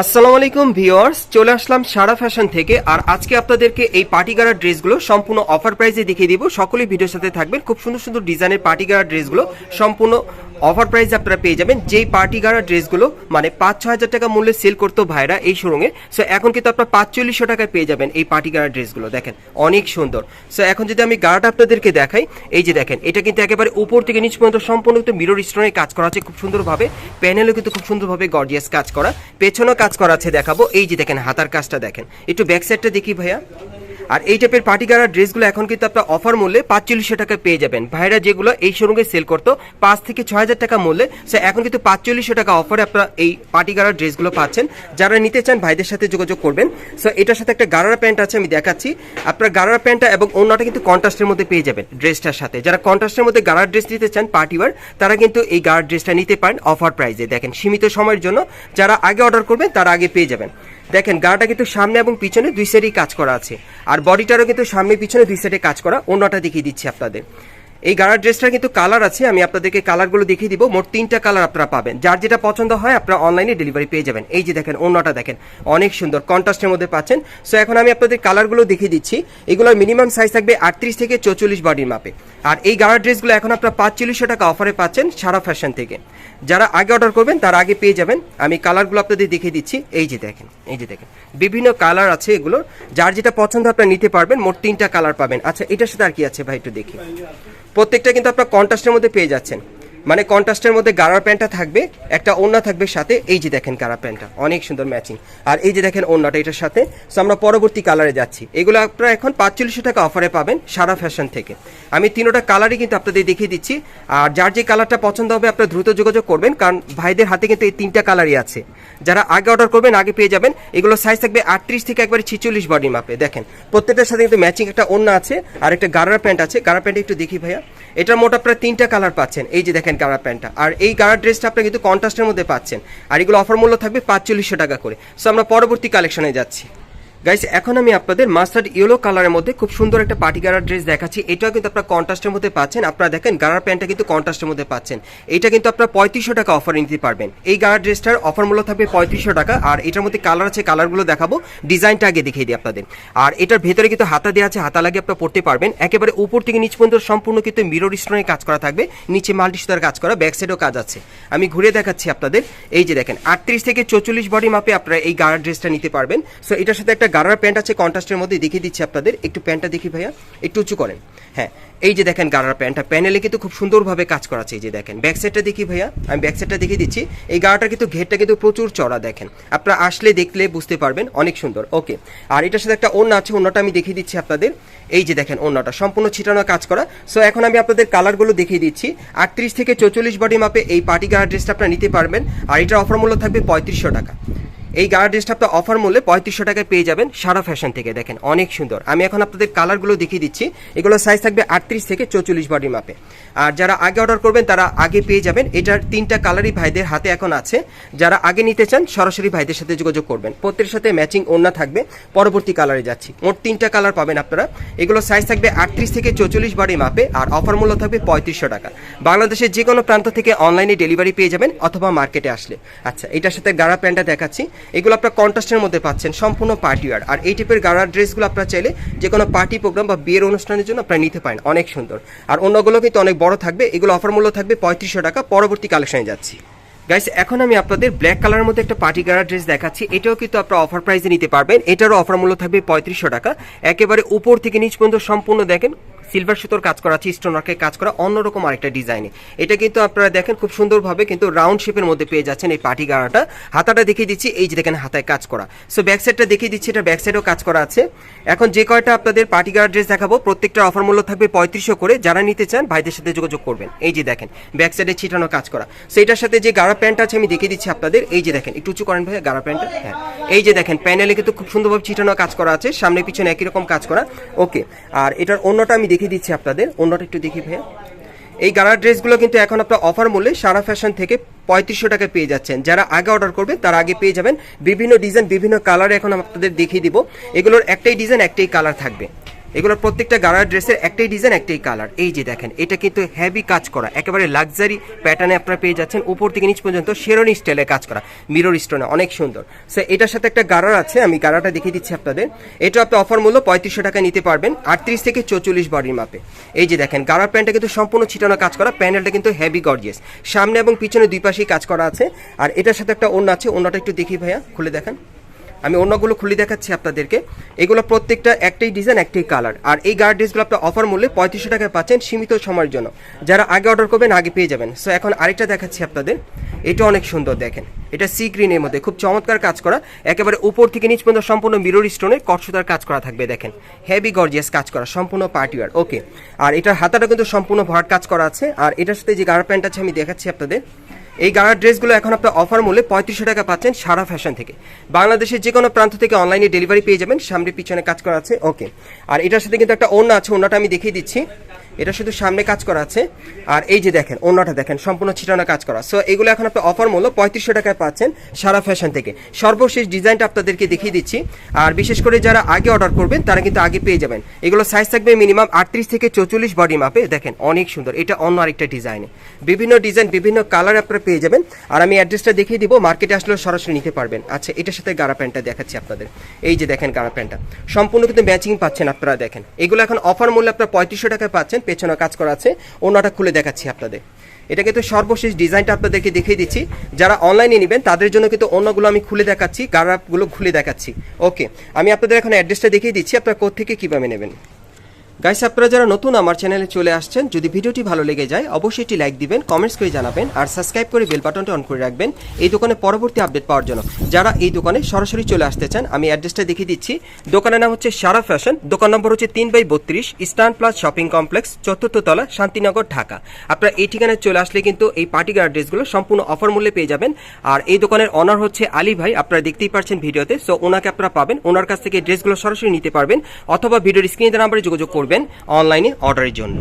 আসসালামু আলাইকুম ভিওর্স চলে আসলাম সারা ফ্যাশন থেকে। আর আজকে আপনাদেরকে এই পার্টি গাড়ার ড্রেসগুলো সম্পূর্ণ অফার প্রাইসে দেখিয়ে দিব। সকলেই ভিডিওর সাথে থাকবেন। খুব সুন্দর সুন্দর ডিজাইনের পার্টি গাড়ার ড্রেসগুলো সম্পূর্ণ অফার প্রাইসে আপনারা পেয়ে যাবেন। যেই পার্টি গাড়ার ড্রেসগুলো মানে পাঁচ ছ হাজার টাকা মূল্যে সেল করতো ভাইরা এই শোরুমে সো এখন কিন্তু আপনার পাঁচচল্লিশশো টাকায় পেয়ে যাবেন এই পার্টি গাড়ার ড্রেসগুলো, দেখেন, অনেক সুন্দর। সো এখন যদি আমি গাড়াটা আপনাদেরকে দেখাই, এই যে দেখেন, এটা কিন্তু একেবারে উপর থেকে নিচ পর্যন্ত সম্পূর্ণ কিন্তু মিরর স্টোনের কাজ করা আছে খুব সুন্দরভাবে। প্যানেলও কিন্তু খুব সুন্দরভাবে গর্জিয়াস কাজ করা, পেছনেও কাজ করা আছে দেখাবো। এই যে দেখেন, হাতার কাজটা দেখেন, একটু ব্যাক সাইডটা দেখি ভাইয়া। আর এই টাইপের পার্টি গাড়ার ড্রেসগুলো এখন কিন্তু আপনার অফার মূল্যে পাঁচচল্লিশশো টাকা পেয়ে যাবেন। ভাইরা যেগুলো এই শোরুমে সেল করতো, পাঁচ থেকে ছয় হাজার টাকা মূল্যে, সে এখন কিন্তু পাঁচচল্লিশশো টাকা অফারে আপনারা এই পার্টি গাড়ার ড্রেসগুলো পাচ্ছেন। যারা নিতে চান, ভাইদের সাথে যোগাযোগ করবেন। সো এটার সাথে একটা গাড়ারা প্যান্ট আছে, আমি দেখাচ্ছি। আপনার গাড়ারা প্যান্টটা এবং অন্যটা কিন্তু কন্ট্রাস্টের মধ্যে পেয়ে যাবেন ড্রেসটার সাথে। যারা কন্ট্রাস্টের মধ্যে গাড়ার ড্রেস নিতে চান পার্টি ওয়ার তারা কিন্তু এই গাড়ার ড্রেসটা নিতে পারেন অফার প্রাইসে দেখেন, সীমিত সময়ের জন্য যারা আগে অর্ডার করবেন, তারা আগে পেয়ে যাবেন। দেখেন, গাটা কিন্তু সামনে এবং পিছনে দুই সাইডেই কাজ করা আছে। আর বডিটারও কিন্তু সামনে পিছনে দুই সাইডে কাজ করা। অন্যটা দেখিয়ে দিচ্ছি আপনাদের। এই গাড়ার ড্রেসটার কিন্তু কালার আছে, আমি আপনাদেরকে কালারগুলো দেখিয়ে দিব। মোট তিনটা কালার আপনারা পাবেন। যার যেটা পছন্দ হয়, আপনারা অনলাইনে ডেলিভারি পেয়ে যাবেন। এই যে দেখেন অন্যটা দেখেন, অনেক সুন্দর কন্ট্রাস্টের মধ্যে পাচ্ছেন। সো এখন আমি আপনাদের কালারগুলো দেখিয়ে দিচ্ছি। এগুলোর মিনিমাম সাইজ থাকবে আটত্রিশ থেকে চৌচল্লিশ বডির মাপে। আর এই গাড়ার ড্রেসগুলো এখন আপনারা পাঁচচল্লিশশো টাকা অফারে পাচ্ছেন সারা ফ্যাশন থেকে। যারা আগে অর্ডার করবেন, তারা আগে পেয়ে যাবেন। আমি কালারগুলো আপনাদের দেখিয়ে দিচ্ছি। এই যে দেখেন, এই যে দেখেন, বিভিন্ন কালার আছে এগুলোর। যার যেটা পছন্দ আপনারা নিতে পারবেন, মোট তিনটা কালার পাবেন। আচ্ছা এটার সাথে আর কি আছে ভাই, একটু দেখি। প্রত্যেকটা কিন্তু আপনার কন্ট্রাস্টের মধ্যে পেয়ে যাচ্ছেন। মানে কন্ট্রাস্টের মধ্যে গাড়ার প্যান্টটা থাকবে, একটা ওড়না থাকবে সাথে, এই যে দেখেন গাড়ার প্যান্টটা, অনেক সুন্দর ম্যাচিং। আর এই যে দেখেন ওড়নাটা, এটার সাথে, সো আমরা পরবর্তী কালারে যাচ্ছি। এগুলো আপনারা এখন পাঁচচল্লিশশো টাকা অফারে পাবেন সারা ফ্যাশন থেকে। আমি তিনোটা কালারই কিন্তু আপনাদের দেখিয়ে দিচ্ছি। আর যার যে কালারটা পছন্দ হবে, আপনারা দ্রুত যোগাযোগ করবেন, কারণ ভাইদের হাতে কিন্তু এই তিনটা কালারই আছে। যারা আগে অর্ডার করবেন, আগে পেয়ে যাবেন। এগুলো সাইজ থাকবে আটত্রিশ থেকে একবারে ছিচল্লিশ বডি মাপে দেখেন, প্রত্যেকটার সাথে কিন্তু ম্যাচিং একটা ওড়না আছে, আর একটা গাড়ার প্যান্ট আছে। গাড়ার প্যান্ট একটু দেখি ভাইয়া। এটার মোট আপনারা তিনটা কালার পাচ্ছেন। এই যে দেখেন গাড়া প্যান্টটা। আর এই গাড়া ড্রেসটা আপনি কিন্তু কন্ট্রাস্টের মধ্যে পাচ্ছেন। আর এগুলো অফার মূল্য থাকবে পাঁচচল্লিশশো টাকা করে। সো আমরা পরবর্তী কালেকশনে যাচ্ছি। গাইস এখন আমি আপনাদের মাস্টার্ড ইয়েলো কালারের মধ্যে খুব সুন্দর একটা পার্টি গাড়ার ড্রেস দেখাচ্ছি। এটাও কিন্তু আপনারা কন্ট্রাস্টের মধ্যে পাচ্ছেন। আপনারা দেখেন গাড়ার প্যান্টটা কিন্তু কন্ট্রাস্টের মধ্যে পাচ্ছেন। এটা কিন্তু আপনারা পঁয়ত্রিশশো টাকা অফার নিতে পারবেন। এই গাড়ার ড্রেসটার অফার মূল্য থাকবে পঁয়ত্রিশশো টাকা। আর এটার মধ্যে কালার আছে কালারগুলো দেখাবো। ডিজাইনটা আগে দেখিয়ে দিই আপনাদের। আর এটার ভেতরে কিন্তু হাতা দেওয়া আছে, হাতা লাগিয়ে আপনারা পড়তে পারবেন। একেবারে উপর থেকে নিচ পর্যন্ত সম্পূর্ণ কিন্তু মিরর স্টোনের কাজ করা থাকবে। নিচে মাল্টি সুতার কাজ করা ব্যাক সাইডেও কাজ আছে। আমি ঘুরে দেখাচ্ছি আপনাদের। এই যে দেখেন, আটত্রিশ থেকে চৌচল্লিশ বডি মাপে আপনারা এই গাড়ার ড্রেসটা নিতে পারবেন। সো এটার সাথে একটা গাড়ার প্যান্ট আছে কন্ট্রাস্টের মধ্যে দেখিয়ে দিচ্ছি আপনাদের। একটু প্যান্টটা দেখি ভাইয়া, একটু উঁচু করেন। হ্যাঁ এই যে দেখেন গাড়ার প্যান্টটা, প্যানেলে কিন্তু খুব সুন্দরভাবে কাজ করা আছে, এই যে দেখেন। ব্যাক সাইডটা দেখি ভাইয়া, আমি ব্যাক সাইডটা দেখিয়ে দিচ্ছি। এই গাড়াটা কিন্তু, ঘেরটা কিন্তু প্রচুর চড়া দেখেন। আপনারা আসলে দেখলে বুঝতে পারবেন, অনেক সুন্দর। ওকে, আর এটার সাথে একটা অন্য আছে অন্যটা আমি দেখিয়ে দিচ্ছি আপনাদের। এই যে দেখেন অন্যটা সম্পূর্ণ ছিটানো কাজ করা। সো এখন আমি আপনাদের কালারগুলো দেখিয়ে দিচ্ছি। আটত্রিশ থেকে চৌচল্লিশ বডি মাপে এই পার্টি গাড়ার ড্রেসটা আপনারা নিতে পারবেন। আর এটার অফার মূল্য থাকবে পঁয়ত্রিশশো টাকা। এই গাড়ার ড্রেসটা অফার মূল্যে পঁয়ত্রিশশো টাকায় পেয়ে যাবেন সারা ফ্যাশন থেকে। দেখেন, অনেক সুন্দর। আমি এখন আপনাদের কালারগুলো দেখিয়ে দিচ্ছি। এগুলো সাইজ থাকবে আটত্রিশ থেকে চৌচল্লিশ বডি মাপে আর যারা আগে অর্ডার করবেন, তারা আগে পেয়ে যাবেন। এটার তিনটা কালারই ভাইদের হাতে এখন আছে। যারা আগে নিতে চান, সরাসরি ভাইদের সাথে যোগাযোগ করবেন। প্রত্যেকের সাথে ম্যাচিং ওড়না থাকবে। পরবর্তী কালারে যাচ্ছি। মোট তিনটা কালার পাবেন আপনারা। এগুলো সাইজ থাকবে আটত্রিশ থেকে চৌচল্লিশ বডি মাপে আর অফার মূল্য থাকবে পঁয়ত্রিশশো টাকা। বাংলাদেশের যে কোনো প্রান্ত থেকে অনলাইনে ডেলিভারি পেয়ে যাবেন, অথবা মার্কেটে আসলে। আচ্ছা এটার সাথে গাড়া প্যান্টটা দেখাচ্ছি। এগুলো আপনার কন্ট্রাস্টের মধ্যে পাচ্ছেন, সম্পূর্ণ পার্টি ওয়ার আর এই টাইপের গাড়ার ড্রেসগুলো আপনারা চাইলে যে কোনো পার্টি প্রোগ্রাম বা বিয়ের অনুষ্ঠানের জন্য আপনারা নিতে পারেন, অনেক সুন্দর। আর অন্যগুলো কিন্তু অনেক বড় থাকবে, এগুলো অফার মূল্য থাকবে পঁয়ত্রিশশো টাকা, পরবর্তী কালেকশনে যাচ্ছি। গাইস এখন আমি আপনাদের ব্ল্যাক কালারের মধ্যে একটা পার্টি গাড়ার ড্রেস দেখাচ্ছি, এটাও কিন্তু আপনারা অফার প্রাইসে নিতে পারবেন, এটারও অফার মূল্য থাকবে পঁয়ত্রিশশো টাকা। একেবারে উপর থেকে নিচ পর্যন্ত সম্পূর্ণ দেখেন সিলভার সুতোর কাজ করা আছে স্টোন ওয়ার্কের কাজ করা, অন্যরকম আরেকটা ডিজাইনে এটা কিন্তু আপনারা দেখেন খুব সুন্দরভাবে কিন্তু রাউন্ড শেপের মধ্যে পেয়ে যাচ্ছেন এই পার্টি গাড়াটা। হাতাটা দেখিয়ে দিচ্ছি, এই যে দেখেন হাতায় কাজ করা। সো ব্যাক সাইডটা দেখিয়ে দিচ্ছি, এটা ব্যাক সাইডেও কাজ করা আছে। এখন যে কয়টা আপনাদের পার্টি গাড়ার ড্রেস দেখাবো, প্রত্যেকটা অফার মূল্য থাকবে পঁয়ত্রিশশো করে। যারা নিতে চান, ভাইদের সাথে যোগাযোগ করবেন। এই যে দেখেন ব্যাক সাইডে ছিটানো কাজ করা। সো এটার সাথে যে গাড়া প্যান্ট আছে, আমি দেখিয়ে দিচ্ছি আপনাদের। এই যে দেখেন, একটু উঁচু করেন ভাই গাড়া প্যান্টটা হ্যাঁ। এই যে দেখেন প্যানেলে কিন্তু খুব সুন্দরভাবে ছিটানো কাজ করা আছে। সামনে পিছনে একই রকম কাজ করা। ওকে আর এটার অন্যটা আমি দেখিয়ে দিচ্ছি আপনাদের, অন্যটা একটু দেখি ভাইয়া। এই গালার ড্রেসগুলো কিন্তু এখন আপনার অফার মূল্যে সারা ফ্যাশন থেকে পঁয়ত্রিশশো টাকা পেয়ে যাচ্ছেন। যারা আগে অর্ডার করবে, তারা আগে পেয়ে যাবেন। বিভিন্ন ডিজাইন বিভিন্ন কালার এখন আপনাদের দেখিয়ে দিব। এগুলোর একটাই ডিজাইন একটাই কালার থাকবে। এগুলোর প্রত্যেকটা গাড়ার ড্রেসের একটাই ডিজাইন একটাই কালার এই যে দেখেন, এটা কিন্তু হেভি কাজ করা, একেবারে লাক্সারি প্যাটার্নে আপনারা পেয়ে যাচ্ছেন। উপর থেকে নিচ পর্যন্ত শেরনি স্টাইলে কাজ করা মিরর স্টোনে অনেক সুন্দর। সো এটার সাথে একটা গাড়ার আছে, আমি গাড়াটা দেখিয়ে দিচ্ছি আপনাদের। এটা আপনি অফার মূল্য পঁয়ত্রিশশো টাকা নিতে পারবেন, আটত্রিশ থেকে চৌচল্লিশ বডির মাপে এই যে দেখেন, গাড়ার প্যান্টটা কিন্তু সম্পূর্ণ ছিটানো কাজ করা, প্যান্ডেলটা কিন্তু হেভি গর্জিয়াস সামনে এবং পিছনে দুই পাশেই কাজ করা আছে। আর এটার সাথে একটা অন্য আছে অন্যটা একটু দেখি ভাইয়া, খুলে দেখেন। আমি অন্যগুলো খুলে দেখাচ্ছি আপনাদেরকে। এগুলো প্রত্যেকটা একটাই ডিজাইন একটাই কালার আর এই গার্ড ড্রেসগুলো আপনার অফার মূল্যে পঁয়ত্রিশশো টাকায় পাচ্ছেন সীমিত সময়ের জন্য। যারা আগে অর্ডার করবেন, আগে পেয়ে যাবেন। সো এখন আরেকটা দেখাচ্ছি আপনাদের। এটা অনেক সুন্দর দেখেন। এটা সি গ্রিনের মধ্যে। খুব চমৎকার কাজ করা। একেবারে উপর থেকে নিচ পর্যন্ত সম্পূর্ণ মিরর স্টোনের কটসুতার কাজ করা থাকবে দেখেন। হেভি গর্জিয়াস কাজ করা। সম্পূর্ণ পার্টিওয়ার ওকে আর এটার হাতাটা কিন্তু সম্পূর্ণ ভরাট কাজ করা আছে। আর এটার সাথে যে গাড়া প্যান্ট আছে, আমি দেখাচ্ছি আপনাদের। এই গাড়ার ড্রেসগুলো এখন আপনার অফার মূল্যে পঁয়ত্রিশশো টাকা পাচ্ছেন সারা ফ্যাশন থেকে। বাংলাদেশের যে কোনো প্রান্ত থেকে অনলাইনে ডেলিভারি পেয়ে যাবেন। সামনে পিছনে কাজ করা আছে। ওকে আর এটার সাথে কিন্তু একটা ওড়না আছে। ওড়নাটা আমি দেখিয়ে দিচ্ছি। এটা শুধু সামনে কাজ করা আছে। আর এই যে দেখেন অন্যটা দেখেন, সম্পূর্ণ ছিটানো কাজ করা। সো এগুলো এখন আপনার অফার মূল্য পঁয়ত্রিশশো টাকায় পাচ্ছেন সারা ফ্যাশন থেকে। সর্বশেষ ডিজাইনটা আপনাদেরকে দেখিয়ে দিচ্ছি। আর বিশেষ করে যারা আগে অর্ডার করবেন, তারা কিন্তু আগে পেয়ে যাবেন। এগুলো সাইজ থাকবে মিনিমাম আটত্রিশ থেকে চৌচল্লিশ বডি মাপে দেখেন, অনেক সুন্দর। এটা অন্য আরেকটা ডিজাইনে বিভিন্ন ডিজাইন বিভিন্ন কালার আপনারা পেয়ে যাবেন। আর আমি অ্যাড্রেসটা দেখিয়ে দিব মার্কেটে আসলেও সরাসরি নিতে পারবেন। আচ্ছা এটার সাথে গাড়া প্যান্টটা দেখাচ্ছি আপনাদের। এই যে দেখেন গাড়া প্যান্টটা। সম্পূর্ণ কিন্তু ম্যাচিং পাচ্ছেন আপনারা, দেখেন। এগুলো এখন অফার মূল্যে আপনারা পঁয়ত্রিশশো টাকায় পাচ্ছেন। পেছনে কাজ করা আছে। অন্যটা খুলে দেখাচ্ছি আপনাদের। এটা কিন্তু সর্বশেষ ডিজাইনটা আপনাদেরকে দেখিয়ে দিচ্ছি। যারা অনলাইনে নেবেন, তাদের জন্য কিন্তু অন্যগুলো আমি খুলে দেখাচ্ছি গার্ডগুলো খুলে দেখাচ্ছি। ওকে আমি আপনাদের এখন অ্যাড্রেসটা দেখিয়ে দিচ্ছি, আপনারা কোথেকে কীভাবে নেবেন? গাইস আপনারা যারা নতুন আমার চ্যানেলে চলে আসছেন, যদি ভিডিওটি ভালো লেগে যায়, অবশ্যই একটি লাইক দিবেন কমেন্টস করে জানাবেন, আর সাবস্ক্রাইব করে বেল বাটনটা অন করে রাখবেন এই দোকানে পরবর্তী আপডেট পাওয়ার জন্য। যারা এই দোকানে সরাসরি চলে আসতে চান, আমি অ্যাড্রেসটা দেখিয়ে দিচ্ছি। দোকানের নাম হচ্ছে সারা ফ্যাশন, দোকান নম্বর হচ্ছে তিন বাই বত্রিশ ইস্টার্ন প্লাস শপিং কমপ্লেক্স চতুর্থ তলা, শান্তিনগর, ঢাকা। আপনারা এই ঠিকানায় চলে আসলে কিন্তু এই পার্টিগার ড্রেসগুলো সম্পূর্ণ অফার মূল্যে পেয়ে যাবেন। আর এই দোকানের অনার হচ্ছে আলী ভাই, আপনারা দেখতেই পাচ্ছেন ভিডিওতে। সো ওনাকে আপনারা পাবেন, ওনার কাছ থেকে ড্রেসগুলো সরাসরি নিতে পারবেন, অথবা ভিডিওর স্ক্রিনে নাম্বারে যোগাযোগ করবেন অনলাইনে অর্ডারের জন্য।